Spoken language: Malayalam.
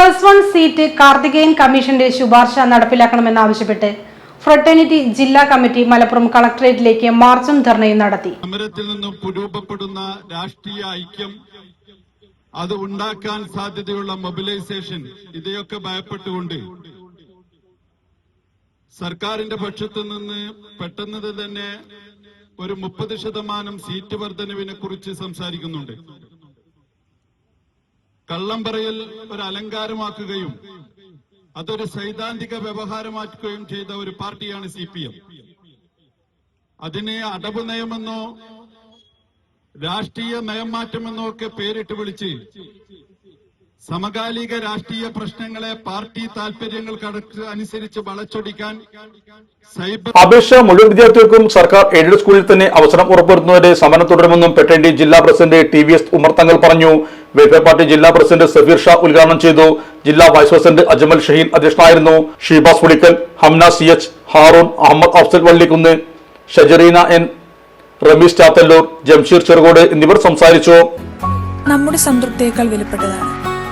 പ്ലസ് വൺ സീറ്റ് കാർത്തികേയൻ കമ്മീഷന്റെ ശുപാർശ നടപ്പിലാക്കണമെന്നാവശ്യപ്പെട്ട് ഫ്രട്ടേണിറ്റി ജില്ലാ കമ്മിറ്റി മലപ്പുറം കളക്ടറേറ്റിലേക്ക് മാർച്ചും ധർണയും നടത്തി. സമരത്തിൽ നിന്നും രൂപപ്പെടുന്ന രാഷ്ട്രീയ ഐക്യം അത് ഉണ്ടാക്കാൻ സാധ്യതയുള്ള മൊബിലൈസേഷൻ ഇതയൊക്കെ ഭയപ്പെട്ടുകൊണ്ട് സർക്കാരിന്റെ പക്ഷത്തു നിന്ന് പെട്ടെന്ന് തന്നെ ഒരു മുപ്പത് ശതമാനം സീറ്റ് വർധനവിനെ കുറിച്ച് സംസാരിക്കുന്നുണ്ട്. കള്ളം പറയൽ ഒരു അലങ്കാരമാക്കുകയും അതൊരു സൈദ്ധാന്തിക വ്യവഹാരമാക്കുകയും ചെയ്ത ഒരു പാർട്ടിയാണ് സി പി എം. അതിനെ അടവ് നയമെന്നോ രാഷ്ട്രീയ നയം മാറ്റമെന്നോ ഒക്കെ പേരിട്ട് വിളിച്ച് സമകാലിക രാഷ്ട്രീയ പ്രശ്നങ്ങളെ പാർട്ടി താൽപര്യങ്ങൾക്ക് അനുസരിച്ച് വളച്ചൊടിക്കാൻ സൈബർ അപേക്ഷ മുഴുവൻ വിദ്യാർത്ഥികൾക്കും സർക്കാർ എയ്ഡഡ് സ്കൂളിൽ തന്നെ അവസരം ഉറപ്പുവരുത്തുന്നവരെ സമരം തുടരുമെന്നും പെട്ടേണ്ടി ജില്ലാ president T V S Umar Thangal പറഞ്ഞു. വെൽഫെയർ പാർട്ടി ജില്ലാ പ്രസിഡന്റ് സഫീർ ഷാ ഉദ്ഘാടനം ചെയ്തു. ജില്ലാ വൈസ് പ്രസിഡന്റ് അജ്മൽ ഷഹീൻ അധ്യക്ഷനായിരുന്നു. Sheebas Pulikkal Hamna C H Haroon Ahammed Afsal Vallikkunnu Shajareena N Rameesh Chathallur Jamsheer Cherukode എന്നിവർ സംസാരിച്ചു. നമ്മുടെ സംതൃപ്തിയേക്കാൾ വിലപ്പെട്ടതാണ്.